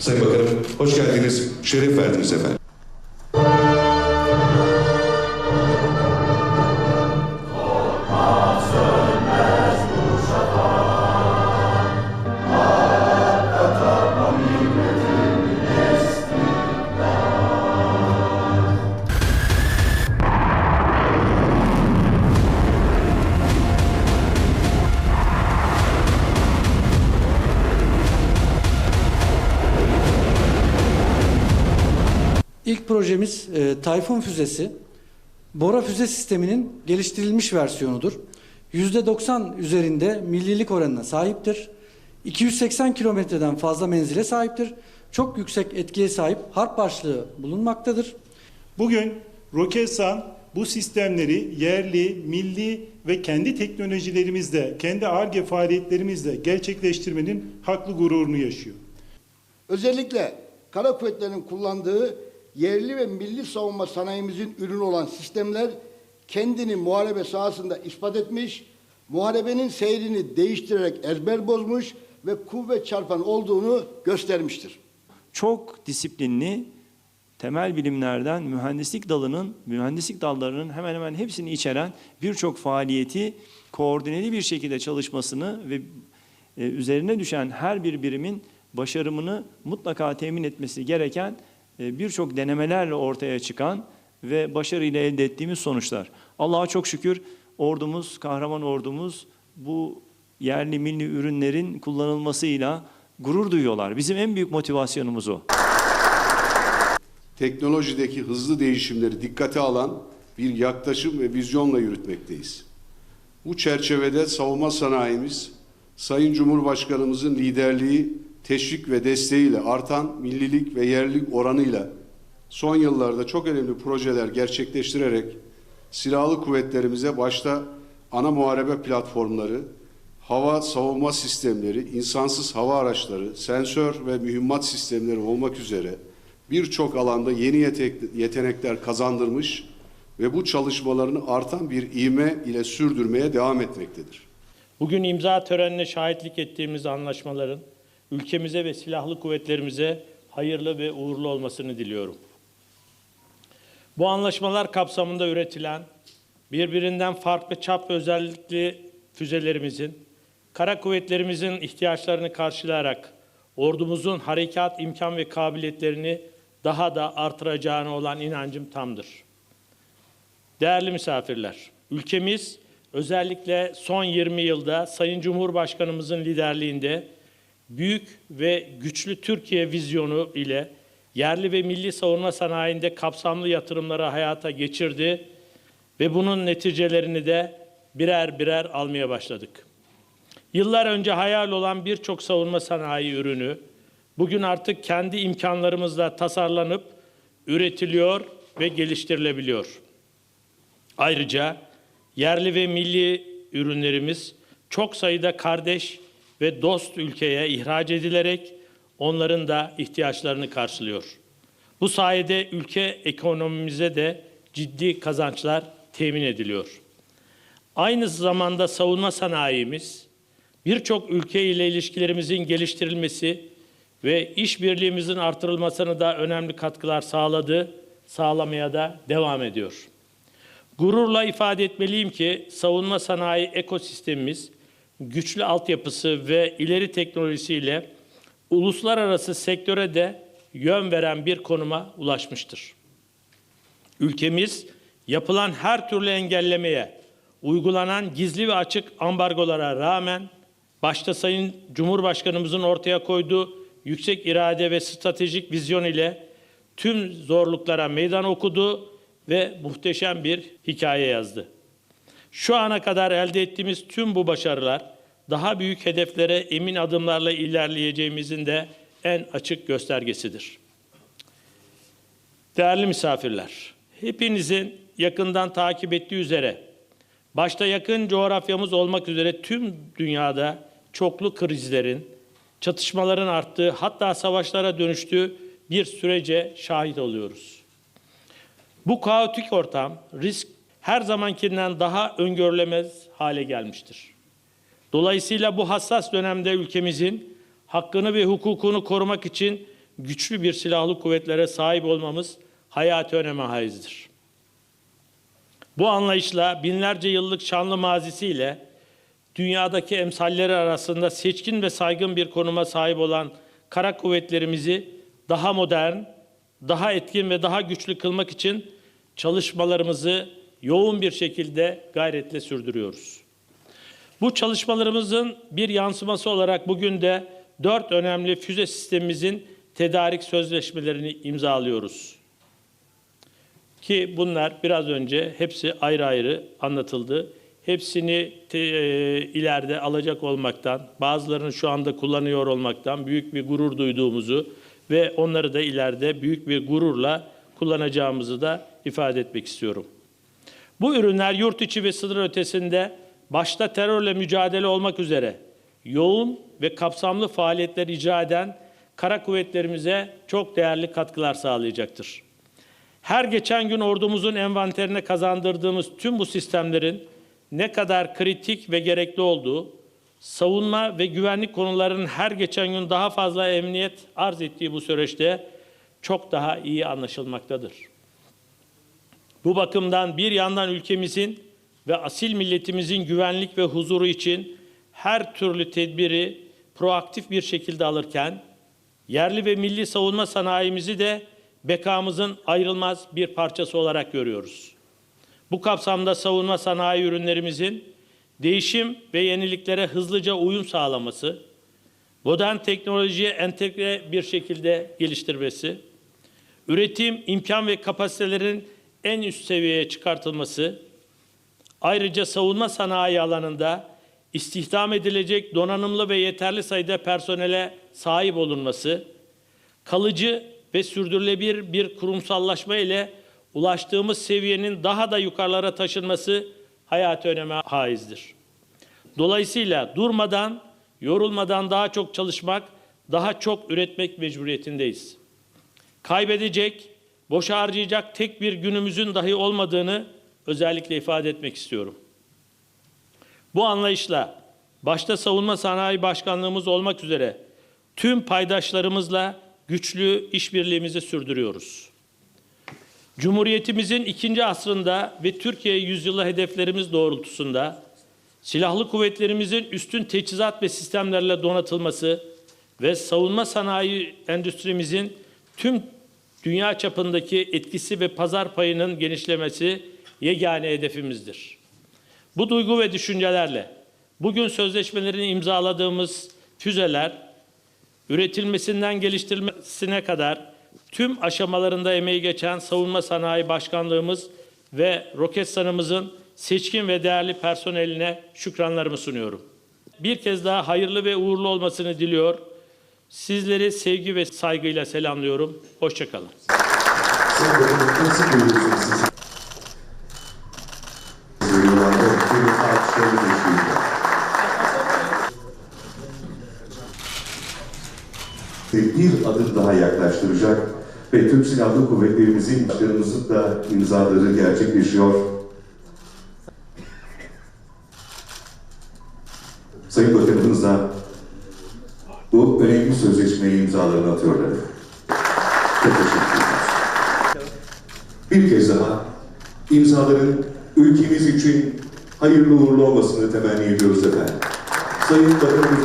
Sayın Bakanım, hoş geldiniz, şeref verdiniz efendim. İlk projemiz e, Tayfun füzesi. Bora füze sisteminin geliştirilmiş versiyonudur. %90 üzerinde millilik oranına sahiptir. 280 kilometreden fazla menzile sahiptir. Çok yüksek etkiye sahip harp başlığı bulunmaktadır. Bugün Roketsan bu sistemleri yerli, milli ve kendi teknolojilerimizle, kendi ARGE faaliyetlerimizle gerçekleştirmenin haklı gururunu yaşıyor. Özellikle kara kuvvetlerinin kullandığı yerli ve milli savunma sanayimizin ürünü olan sistemler kendini muharebe sahasında ispat etmiş, muharebenin seyrini değiştirerek ezber bozmuş ve kuvvet çarpan olduğunu göstermiştir. çok disiplinli temel bilimlerden mühendislik dalının, mühendislik dallarının hemen hemen hepsini içeren birçok faaliyeti koordineli bir şekilde çalışmasını ve e, üzerine düşen her bir birimin başarımını mutlaka temin etmesi gereken birçok denemelerle ortaya çıkan ve başarıyla elde ettiğimiz sonuçlar. Allah'a çok şükür ordumuz, kahraman ordumuz bu yerli milli ürünlerin kullanılmasıyla gurur duyuyorlar. Bizim en büyük motivasyonumuz o. teknolojideki hızlı değişimleri dikkate alan bir yaklaşım ve vizyonla yürütmekteyiz. Bu çerçevede savunma sanayimiz, Sayın Cumhurbaşkanımızın liderliği, teşvik ve desteğiyle artan millilik ve yerlilik oranıyla son yıllarda çok önemli projeler gerçekleştirerek silahlı kuvvetlerimize başta ana muharebe platformları, hava savunma sistemleri, insansız hava araçları, sensör ve mühimmat sistemleri olmak üzere birçok alanda yeni yetenekler kazandırmış ve bu çalışmalarını artan bir ivme ile sürdürmeye devam etmektedir. Bugün imza törenine şahitlik ettiğimiz anlaşmaların ülkemize ve silahlı kuvvetlerimize hayırlı ve uğurlu olmasını diliyorum. Bu anlaşmalar kapsamında üretilen birbirinden farklı çap ve özellikli füzelerimizin kara kuvvetlerimizin ihtiyaçlarını karşılayarak ordumuzun harekat imkan ve kabiliyetlerini daha da artıracağına olan inancım tamdır. Değerli misafirler, ülkemiz özellikle son 20 yılda Sayın Cumhurbaşkanımızın liderliğinde büyük ve güçlü Türkiye vizyonu ile yerli ve milli savunma sanayinde kapsamlı yatırımları hayata geçirdi ve bunun neticelerini de birer birer almaya başladık. Yıllar önce hayal olan birçok savunma sanayi ürünü bugün artık kendi imkanlarımızla tasarlanıp üretiliyor ve geliştirilebiliyor. Ayrıca yerli ve milli ürünlerimiz çok sayıda kardeş ve dost ülkeye ihraç edilerek onların da ihtiyaçlarını karşılıyor. Bu sayede ülke ekonomimize de ciddi kazançlar temin ediliyor. Aynı zamanda savunma sanayimiz birçok ülke ile ilişkilerimizin geliştirilmesi ve işbirliğimizin artırılmasına da önemli katkılar sağladı, sağlamaya da devam ediyor. Gururla ifade etmeliyim ki savunma sanayi ekosistemimiz güçlü altyapısı ve ileri teknolojisiyle uluslararası sektöre de yön veren bir konuma ulaşmıştır. Ülkemiz yapılan her türlü engellemeye, uygulanan gizli ve açık ambargolara rağmen başta Sayın Cumhurbaşkanımızın ortaya koyduğu yüksek irade ve stratejik vizyon ile tüm zorluklara meydan okudu ve muhteşem bir hikaye yazdı. Şu ana kadar elde ettiğimiz tüm bu başarılar daha büyük hedeflere emin adımlarla ilerleyeceğimizin de en açık göstergesidir. Değerli misafirler, hepinizin yakından takip ettiği üzere başta yakın coğrafyamız olmak üzere tüm dünyada çoklu krizlerin, çatışmaların arttığı hatta savaşlara dönüştüğü bir sürece şahit oluyoruz. Bu kaotik ortam risk her zamankinden daha öngörülemez hale gelmiştir. Dolayısıyla bu hassas dönemde ülkemizin hakkını ve hukukunu korumak için güçlü bir silahlı kuvvetlere sahip olmamız hayati öneme haizdir. Bu anlayışla binlerce yıllık şanlı mazisiyle dünyadaki emsalleri arasında seçkin ve saygın bir konuma sahip olan kara kuvvetlerimizi daha modern, daha etkin ve daha güçlü kılmak için çalışmalarımızı yoğun bir şekilde gayretle sürdürüyoruz. Bu çalışmalarımızın bir yansıması olarak bugün de dört önemli füze sistemimizin tedarik sözleşmelerini imzalıyoruz. Ki bunlar biraz önce hepsi ayrı ayrı anlatıldı. Hepsini te, e, ileride alacak olmaktan, bazılarını şu anda kullanıyor olmaktan büyük bir gurur duyduğumuzu ve onları da ileride büyük bir gururla kullanacağımızı da ifade etmek istiyorum. Bu ürünler yurt içi ve sınır ötesinde başta terörle mücadele olmak üzere yoğun ve kapsamlı faaliyetler icra eden kara kuvvetlerimize çok değerli katkılar sağlayacaktır. Her geçen gün ordumuzun envanterine kazandırdığımız tüm bu sistemlerin ne kadar kritik ve gerekli olduğu, savunma ve güvenlik konularının her geçen gün daha fazla emniyet arz ettiği bu süreçte çok daha iyi anlaşılmaktadır. Bu bakımdan bir yandan ülkemizin ve asil milletimizin güvenlik ve huzuru için her türlü tedbiri proaktif bir şekilde alırken, yerli ve milli savunma sanayimizi de bekamızın ayrılmaz bir parçası olarak görüyoruz. Bu kapsamda savunma sanayi ürünlerimizin değişim ve yeniliklere hızlıca uyum sağlaması, modern teknolojiye entegre bir şekilde geliştirmesi, üretim, imkan ve kapasitelerin en üst seviyeye çıkartılması, ayrıca savunma sanayi alanında istihdam edilecek donanımlı ve yeterli sayıda personele sahip olunması, kalıcı ve sürdürülebilir bir kurumsallaşma ile ulaştığımız seviyenin daha da yukarılara taşınması hayati öneme haizdir. Dolayısıyla durmadan, yorulmadan daha çok çalışmak, daha çok üretmek mecburiyetindeyiz. Kaybedecek, boşa harcayacak tek bir günümüzün dahi olmadığını özellikle ifade etmek istiyorum. Bu anlayışla başta savunma sanayi başkanlığımız olmak üzere tüm paydaşlarımızla güçlü işbirliğimizi sürdürüyoruz. Cumhuriyetimizin ikinci asrında ve Türkiye yüzyılı hedeflerimiz doğrultusunda silahlı kuvvetlerimizin üstün teçhizat ve sistemlerle donatılması ve savunma sanayi endüstrimizin tüm dünya çapındaki etkisi ve pazar payının genişlemesi yegane hedefimizdir. Bu duygu ve düşüncelerle bugün sözleşmelerini imzaladığımız füzeler üretilmesinden geliştirilmesine kadar tüm aşamalarında emeği geçen Savunma Sanayi Başkanlığımız ve Roketsan'ımızın seçkin ve değerli personeline şükranlarımı sunuyorum. Bir kez daha hayırlı ve uğurlu olmasını diliyor. Sizleri sevgi ve saygıyla selamlıyorum. Hoşçakalın. Bir adım daha yaklaştıracak ve Türk Silahlı Kuvvetlerimizin başkanımızın da imzaları gerçekleşiyor. Sayın Bakanımız da bu önemli sözleşmeyi imzalarını atıyorlar. Çok teşekkür ederiz. Bir kez daha imzaların ülkemiz için hayırlı uğurlu olmasını temenni ediyoruz efendim. Sayın Bakanımız